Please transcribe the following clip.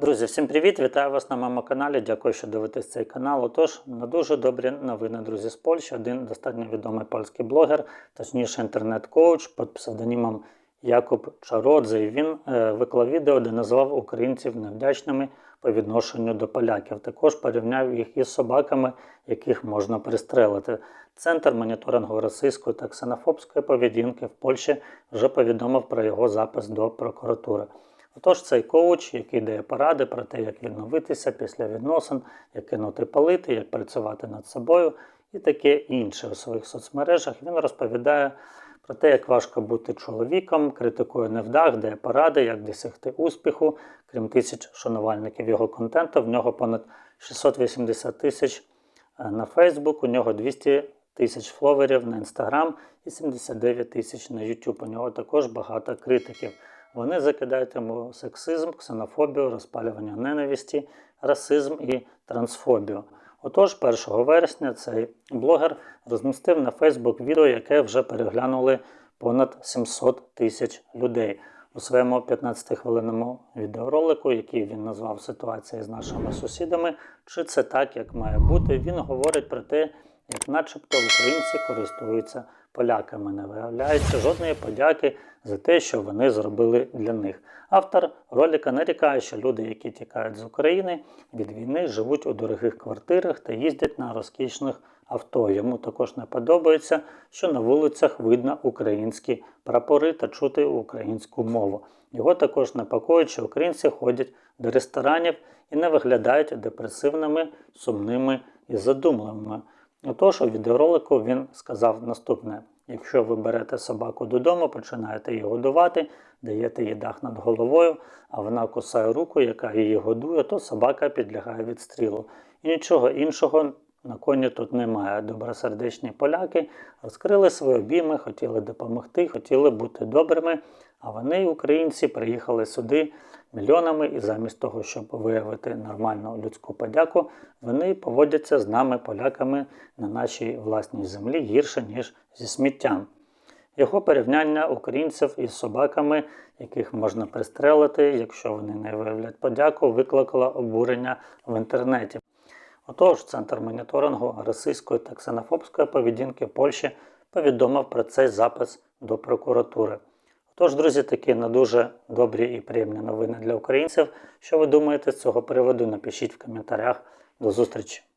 Друзі, всім привіт! Вітаю вас на моєму каналі. Дякую, що дивитесь цей канал. Отож, на дуже добрі новини, друзі, з Польщі. Один достатньо відомий польський блогер, точніше інтернет-коуч під псевдонімом Якуб Чародзе. Він е, виклав відео, де назвав українців невдячними по відношенню до поляків. Також порівняв їх із собаками, яких можна пристрелити. Центр моніторингу російської та ксенофобської поведінки в Польщі вже повідомив про його запис до прокуратури. Отож, цей коуч, який дає поради про те, як відновитися після відносин, як кинути палити, як працювати над собою і таке інше у своїх соцмережах, він розповідає про те, як важко бути чоловіком, критикує невдах, дає поради, як досягти успіху. Крім тисяч шанувальників його контенту, в нього понад 680 тисяч е, на Фейсбук, у нього 200 тисяч фловерів на Інстаграм і 79 тисяч на YouTube. У нього також багато критиків. Вони закидають сексизм, ксенофобію, розпалювання ненависті, расизм і трансфобію. Отож, 1 вересня цей блогер розмістив на Фейсбук відео, яке вже переглянули понад 700 тисяч людей. У своєму 15-хвилинному відеоролику, який він назвав Ситуація з нашими сусідами, чи це так, як має бути, він говорить про те, як начебто українці користуються поляками. Не виявляється жодної подяки за те, що вони зробили для них. Автор ролика нарікає, що люди, які тікають з України від війни, живуть у дорогих квартирах та їздять на розкішних авто. Йому також не подобається, що на вулицях видно українські прапори та чути українську мову. Його також непокоїть, що українці ходять до ресторанів і не виглядають депресивними, сумними і задумливими. Отож, у відеоролику він сказав наступне: якщо ви берете собаку додому, починаєте її годувати, даєте їй дах над головою, а вона кусає руку, яка її годує, то собака підлягає відстрілу. І нічого іншого на коні тут немає. Добросердечні поляки розкрили свої обійми, хотіли допомогти, хотіли бути добрими. А вони, українці, приїхали сюди мільйонами, і замість того, щоб виявити нормальну людську подяку, вони поводяться з нами, поляками, на нашій власній землі гірше, ніж зі сміттям. Його порівняння українців із собаками, яких можна пристрелити, якщо вони не виявлять подяку, викликало обурення в інтернеті. Отож, Центр моніторингу російської та ксенофобської поведінки Польщі повідомив про цей запис до прокуратури. Тож, друзі, такі на дуже добрі і приємні новини для українців. Що ви думаєте з цього приводу? Напишіть в коментарях. До зустрічі!